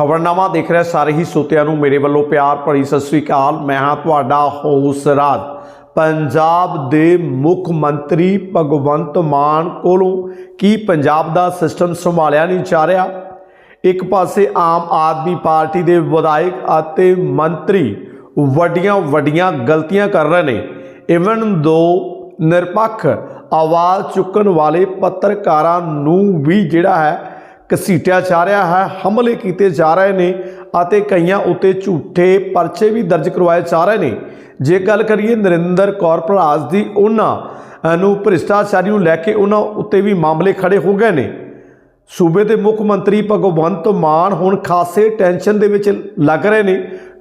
ਖਬਰਨਾਮਾ ਦੇਖ ਰਿਹਾ, ਸਾਰੇ ਹੀ ਸੋਤਿਆਂ ਨੂੰ ਮੇਰੇ ਵੱਲੋਂ ਪਿਆਰ ਭਰੀ ਸਤਿ ਸ੍ਰੀ ਅਕਾਲ। ਮੈਂ ਹਾਂ ਤੁਹਾਡਾ ਹੋਸ ਰਾਜ। ਪੰਜਾਬ ਦੇ ਮੁੱਖ ਮੰਤਰੀ ਭਗਵੰਤ ਮਾਨ ਕੋਲੋਂ ਕੀ ਪੰਜਾਬ ਦਾ ਸਿਸਟਮ ਸੰਭਾਲਿਆ ਨਹੀਂ ਜਾ ਰਿਹਾ? ਇੱਕ ਪਾਸੇ ਆਮ ਆਦਮੀ ਪਾਰਟੀ ਦੇ ਵਿਧਾਇਕ ਅਤੇ ਮੰਤਰੀ ਵੱਡੀਆਂ ਵੱਡੀਆਂ ਗਲਤੀਆਂ ਕਰ ਰਹੇ ਨੇ। ਇਵਨ ਦੋ ਨਿਰਪੱਖ ਆਵਾਜ਼ ਚੁੱਕਣ ਵਾਲੇ ਪੱਤਰਕਾਰਾਂ ਨੂੰ ਵੀ ਜਿਹੜਾ ਹੈ ਘਸੀਟਿਆ ਜਾ ਰਿਹਾ ਹੈ, ਹਮਲੇ ਕੀਤੇ ਜਾ ਰਹੇ ਨੇ ਅਤੇ ਕਈਆਂ ਉੱਤੇ ਝੂਠੇ ਪਰਚੇ ਵੀ ਦਰਜ ਕਰਵਾਏ ਜਾ ਰਹੇ ਨੇ। ਜੇ ਗੱਲ ਕਰੀਏ ਨਰਿੰਦਰ ਕੌਰ ਭਰਾਜ ਦੀ, ਉਹਨਾਂ ਨੂੰ ਭ੍ਰਿਸ਼ਟਾਚਾਰੀ ਨੂੰ ਲੈ ਕੇ ਉਹਨਾਂ ਉੱਤੇ ਵੀ ਮਾਮਲੇ ਖੜੇ ਹੋ ਗਏ ਨੇ। ਸੂਬੇ ਦੇ ਮੁੱਖ ਮੰਤਰੀ ਭਗਵੰਤ ਮਾਨ ਹੁਣ ਖਾਸੇ ਟੈਨਸ਼ਨ ਦੇ ਵਿੱਚ ਲੱਗ ਰਹੇ ਨੇ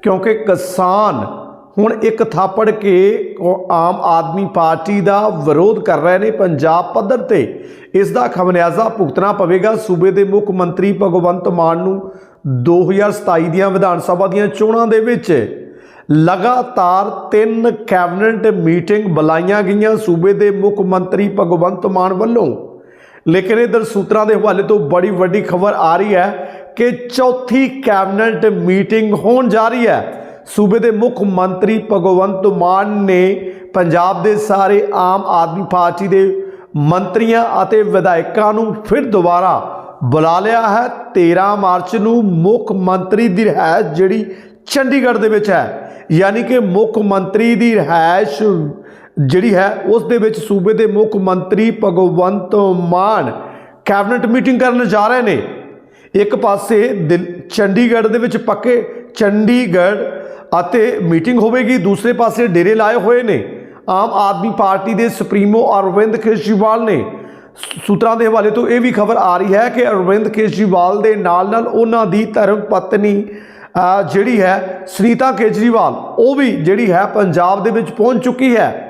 ਕਿਉਂਕਿ ਕਿਸਾਨ ਹੁਣ ਇੱਕ ਥਾਪੜ ਕੇ ਕੋ- ਆਮ ਆਦਮੀ ਪਾਰਟੀ ਦਾ ਵਿਰੋਧ ਕਰ ਰਹੇ ਨੇ ਪੰਜਾਬ ਪੱਧਰ ਤੇ। ਇਸ ਦਾ ਖਮਨਿਆਜ਼ਾ ਭੁਗਤਣਾ ਪਵੇਗਾ। ਸੂਬੇ ਦੇ ਮੁੱਖ ਮੰਤਰੀ ਭਗਵੰਤ ਮਾਨ ਨੂੰ 2027 ਦੀਆਂ ਵਿਧਾਨ ਸਭਾ ਦੀਆਂ ਚੋਣਾਂ ਦੇ ਵਿੱਚ ਲਗਾਤਾਰ ਤਿੰਨ ਕੈਬਨਿਟ ਮੀਟਿੰਗ ਬੁਲਾਈਆਂ ਗਈਆਂ ਸੂਬੇ ਦੇ ਮੁੱਖ ਮੰਤਰੀ ਭਗਵੰਤ ਮਾਨ ਵੱਲੋਂ। ਲੇਕਿਨ ਇਧਰ ਸੂਤਰਾਂ ਦੇ ਹਵਾਲੇ ਤੋਂ ਬੜੀ ਵੱਡੀ ਖਬਰ ਆ ਰਹੀ ਹੈ ਕਿ ਚੌਥੀ ਕੈਬਨਿਟ ਮੀਟਿੰਗ ਹੋਣ ਜਾ ਰਹੀ ਹੈ। ਸੂਬੇ ਦੇ ਮੁੱਖ ਮੰਤਰੀ ਭਗਵੰਤ ਮਾਨ ਨੇ ਪੰਜਾਬ ਦੇ ਸਾਰੇ ਆਮ ਆਦਮੀ ਪਾਰਟੀ ਦੇ ਮੰਤਰੀਆਂ ਅਤੇ ਵਿਧਾਇਕਾਂ ਨੂੰ ਫਿਰ ਦੁਬਾਰਾ ਬੁਲਾ ਲਿਆ ਹੈ। 13 ਮਾਰਚ ਨੂੰ ਮੁੱਖ ਮੰਤਰੀ ਦੀ ਰਿਹਾਇਸ਼ ਜਿਹੜੀ ਚੰਡੀਗੜ੍ਹ ਦੇ ਵਿੱਚ ਹੈ, ਯਾਨੀ ਕਿ ਮੁੱਖ ਮੰਤਰੀ ਦੀ ਰਿਹਾਇਸ਼ ਜਿਹੜੀ ਹੈ, ਉਸ ਦੇ ਵਿੱਚ ਸੂਬੇ ਦੇ ਮੁੱਖ ਮੰਤਰੀ ਭਗਵੰਤ ਮਾਨ ਕੈਬਨਿਟ ਮੀਟਿੰਗ ਕਰਨ ਜਾ ਰਹੇ ਨੇ। ਇੱਕ ਪਾਸੇ ਦਿਲ- ਚੰਡੀਗੜ੍ਹ ਦੇ ਵਿੱਚ ਪੱਕੇ ਚੰਡੀਗੜ੍ਹ ਅਤੇ ਮੀਟਿੰਗ ਹੋਵੇਗੀ। ਦੂਸਰੇ ਪਾਸੇ ਡੇਰੇ ਲਾਏ ਹੋਏ ਨੇ। ਆਮ ਆਦਮੀ ਪਾਰਟੀ ਦੇ ਸੁਪਰੀਮੋ ਅਰਵਿੰਦ ਕੇਜਰੀਵਾਲ ਨੇ। ਸੂਤਰਾਂ ਦੇ ਹਵਾਲੇ ਤੋਂ ਇਹ ਵੀ ਖਬਰ ਆ ਰਹੀ ਹੈ ਕਿ ਅਰਵਿੰਦ ਕੇਜਰੀਵਾਲ ਦੇ ਨਾਲ ਨਾਲ ਉਹਨਾਂ ਦੀ ਧਰਮ ਪਤਨੀ ਜਿਹੜੀ ਹੈ, ਸੁਨੀਤਾ ਕੇਜਰੀਵਾਲ, ਉਹ ਵੀ ਜਿਹੜੀ ਹੈ, ਪੰਜਾਬ ਦੇ ਵਿੱਚ ਪਹੁੰਚ ਚੁੱਕੀ ਹੈ।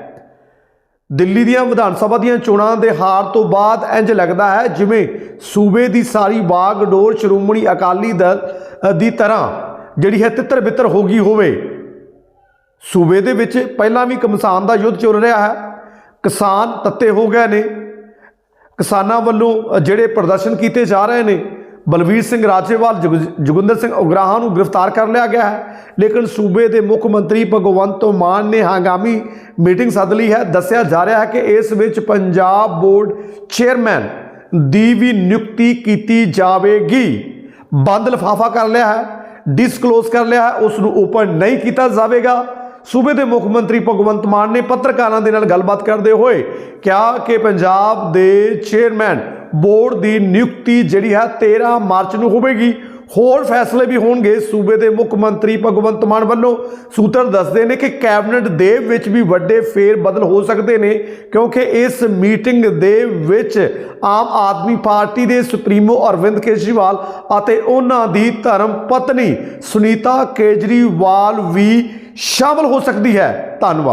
ਦਿੱਲੀ ਦੀਆਂ ਵਿਧਾਨ ਸਭਾ ਦੀਆਂ ਚੋਣਾਂ ਦੇ ਹਾਰ ਤੋਂ ਬਾਅਦ ਇੰਜ ਲੱਗਦਾ ਹੈ ਜਿਵੇਂ ਸੂਬੇ ਦੀ ਸਾਰੀ ਬਾਗਡੋਰ ਸ਼੍ਰੋਮਣੀ ਅਕਾਲੀ ਦਲ ਦੀ ਤਰ੍ਹਾਂ ਜਿਹੜੀ ਹੈ ਤਿੱਤਰ ਬਿੱਤਰ ਹੋ ਗਈ ਹੋਵੇ। ਸੂਬੇ ਦੇ ਵਿੱਚ ਪਹਿਲਾਂ ਵੀ ਕਮਸਾਨ ਦਾ ਯੁੱਧ ਚੱਲ ਰਿਹਾ ਹੈ। ਕਿਸਾਨ ਤੱਤੇ ਹੋ ਗਏ ਨੇ। ਕਿਸਾਨਾਂ ਵੱਲੋਂ ਜਿਹੜੇ ਪ੍ਰਦਰਸ਼ਨ ਕੀਤੇ ਜਾ ਰਹੇ ਨੇ, ਬਲਵੀਰ ਸਿੰਘ ਰਾਜੇਵਾਲ, ਜੁਗ- ਜੋਗਿੰਦਰ ਸਿੰਘ ਉਗਰਾਹਾਂ ਨੂੰ ਗ੍ਰਿਫਤਾਰ ਕਰ ਲਿਆ ਗਿਆ ਹੈ। ਲੇਕਿਨ ਸੂਬੇ ਦੇ ਮੁੱਖ ਮੰਤਰੀ ਭਗਵੰਤ ਮਾਨ ਨੇ ਹੰਗਾਮੀ ਮੀਟਿੰਗ ਸੱਦ ਲਈ ਹੈ। ਦੱਸਿਆ ਜਾ ਰਿਹਾ ਹੈ ਕਿ ਇਸ ਵਿੱਚ ਪੰਜਾਬ ਬੋਰਡ ਚੇਅਰਮੈਨ ਦੀ ਵੀ ਨਿਯੁਕਤੀ ਕੀਤੀ ਜਾਵੇਗੀ। ਬੰਦ ਲਿਫਾਫਾ ਕਰ ਲਿਆ ਹੈ। ਡਿਸਕਲੋਜ਼ ਕਰ ਲਿਆ ਹੈ ਉਸ ਨੂੰ ਓਪਨ ਨਹੀਂ ਕੀਤਾ ਜਾਵੇਗਾ। ਸੂਬੇ ਦੇ ਮੁੱਖ ਮੰਤਰੀ ਭਗਵੰਤ ਮਾਨ ਨੇ ਪੱਤਰਕਾਰਾਂ ਦੇ ਨਾਲ ਗੱਲਬਾਤ ਕਰਦੇ ਹੋਏ ਕਿਹਾ ਕਿ ਪੰਜਾਬ ਦੇ ਚੇਅਰਮੈਨ ਬੋਰਡ ਦੀ ਨਿਯੁਕਤੀ ਜਿਹੜੀ ਹੈ 13 ਮਾਰਚ ਨੂੰ ਹੋਵੇਗੀ। ਹੋਰ ਫੈਸਲੇ ਵੀ ਹੋਣਗੇ। ਸੂਬੇ ਦੇ ਮੁੱਖ ਮੰਤਰੀ ਭਗਵੰਤ ਮਾਨ ਵੱਲੋਂ ਸੂਤਰ ਦੱਸਦੇ ਨੇ ਕਿ ਕੈਬਨਿਟ ਦੇ ਵਿੱਚ ਵੀ ਵੱਡੇ ਫੇਰ ਬਦਲ ਹੋ ਸਕਦੇ ਨੇ, ਕਿਉਂਕਿ ਇਸ ਮੀਟਿੰਗ ਦੇ ਵਿੱਚ ਆਮ ਆਦਮੀ ਪਾਰਟੀ ਦੇ ਸੁਪਰੀਮੋ ਅਰਵਿੰਦ ਕੇਜਰੀਵਾਲ ਅਤੇ ਉਹਨਾਂ ਦੀ ਧਰਮ ਪਤਨੀ ਸੁਨੀਤਾ ਕੇਜਰੀਵਾਲ ਵੀ ਸ਼ਾਮਲ ਹੋ ਸਕਦੀ ਹੈ। ਧੰਨਵਾਦ।